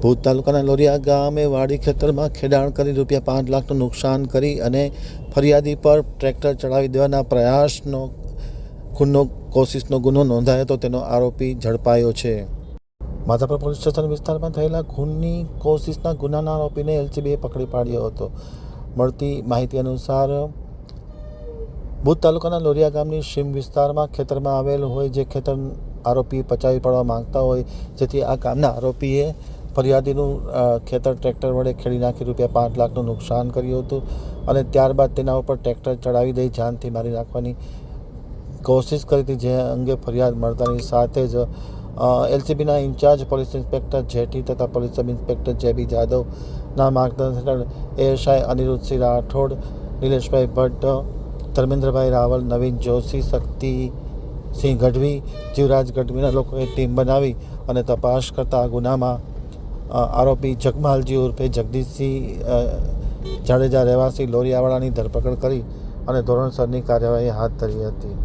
ભુજ તાલુકાના લોરિયા ગામે વાડી ખેતરમાં ખેડાણ કરી રૂપિયા પાંચ લાખનું નુકસાન કરી અને ફરિયાદી પર ટ્રેક્ટર ચડાવી દેવાના પ્રયાસનો ખૂનનો કોશિશનો ગુનો નોંધાયો હતો તેનો આરોપી ઝડપાયો છે. માધાપર પોલીસ સ્ટેશન વિસ્તારમાં થયેલા ખૂનની કોશિશના ગુનાના આરોપીને એલસીબીએ પકડી પાડ્યો હતો. મળતી માહિતી અનુસાર ભુજ તાલુકાના લોરિયા ગામની સીમ વિસ્તારમાં ખેતરમાં આવેલ હોય જે ખેતર આરોપી પચાવી પાડવા માંગતા હોય, જેથી આ ગામના આરોપીએ ફરિયાદીનું ખેતર ટ્રેક્ટર વડે ખેડી નાખી રૂપિયા પાંચ લાખનું નુકસાન કર્યું હતું અને ત્યારબાદ તેના ઉપર ટ્રેક્ટર ચડાવી દઈ, જાનથી મારી નાખવાની કોશિશ કરી હતી, જે અંગે ફરિયાદ મળતાની સાથે જ એલસીબીના ઇન્ચાર્જ પોલીસ ઇન્સ્પેક્ટર જેટી તથા પોલીસ સબ ઇન્સ્પેક્ટર જેબી જાદવના માર્ગદર્શન હેઠળ એએસઆઈ અનિરુદ્ધસિંહ રાઠોડ, નિલેશભાઈ ભટ્ટ, ધર્મેન્દ્રભાઈ રાવલ, નવીન જોશી, શક્તિસિંહ ગઢવી, જીવરાજ ગઢવીના લોકોએ ટીમ બનાવી અને તપાસ કરતા આ ગુનામાં આરોપી જગમાલજી ઉર્ફે જગદીશસિંહ જાડેજા રહેવાસી લોરિયાવાડાની ધરપકડ કરી અને ધોરણસરની કાર્યવાહી હાથ ધરી હતી.